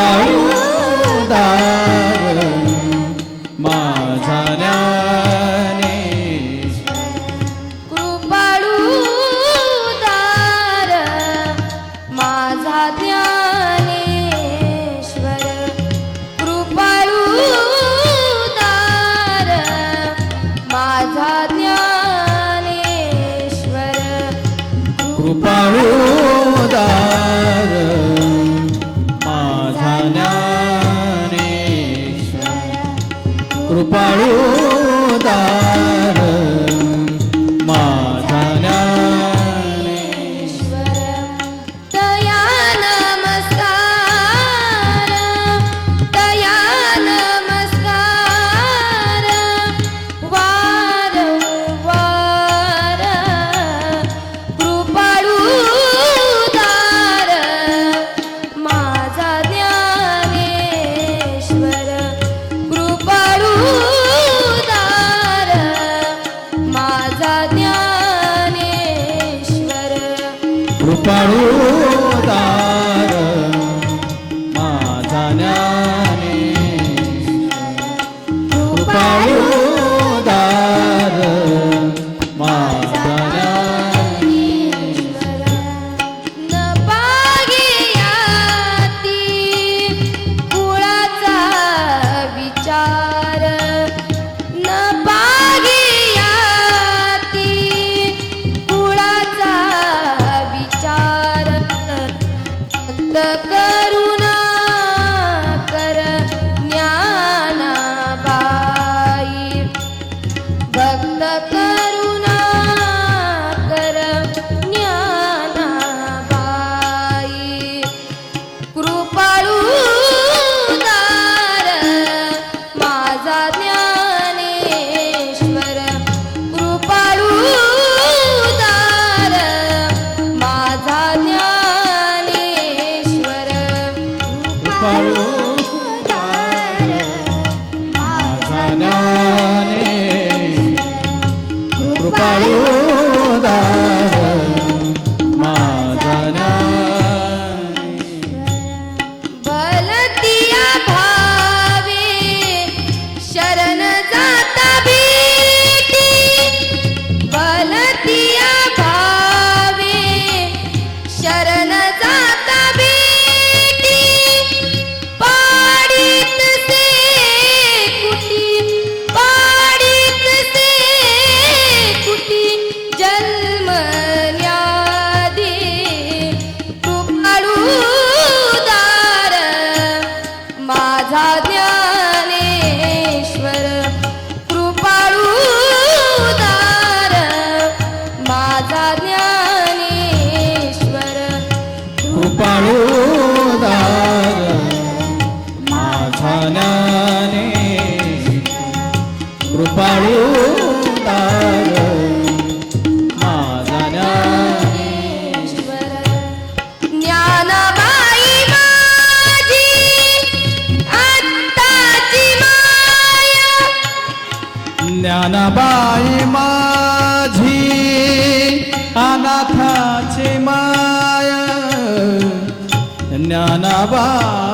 Oh, parou पाळू दार माझा ज्ञाने ज्ञानबाई माझी अनाथाचे माय. ज्ञानबाई